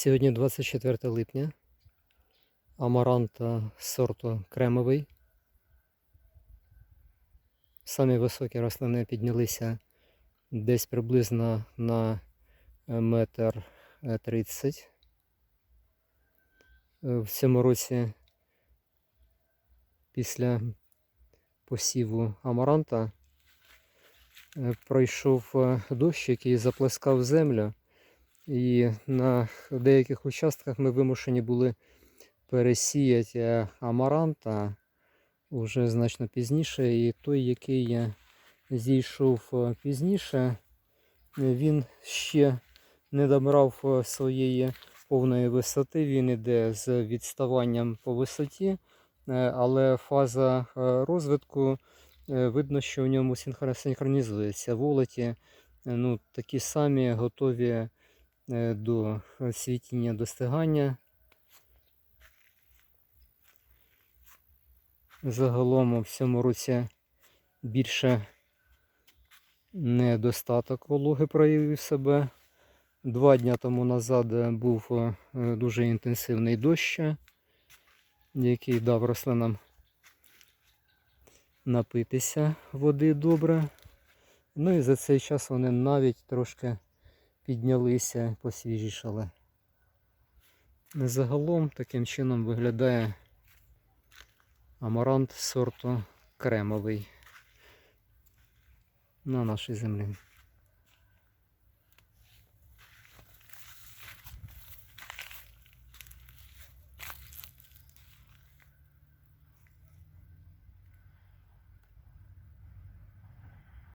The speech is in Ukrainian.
Сьогодні 24 липня. Амаранта сорту кремовий. Самі високі рослини піднялися десь приблизно на е, метр е, тридцять. Е, В цьому році після посіву амаранта е, пройшов е, дощ, який заплескав землю. І на деяких участках ми вимушені були пересіяти е, амаранта вже значно пізніше. І той, який я зійшов е, пізніше, е, він ще не добрав своєї повної висоти. Він іде з відставанням по висоті, але фаза розвитку видно, що в ньому синхронізується. Волоті ну, такі самі готові до е, світіння достигання. Загалом у всьому році більше недостаток вологи проявив себе. Два дня тому назад був е, дуже інтенсивний дощ, який дав рослинам напитися води добре. Ну і за цей час вони навіть трошки піднялися, посвіжішали. Загалом таким чином виглядає амарант сорту кремовий на нашій землі.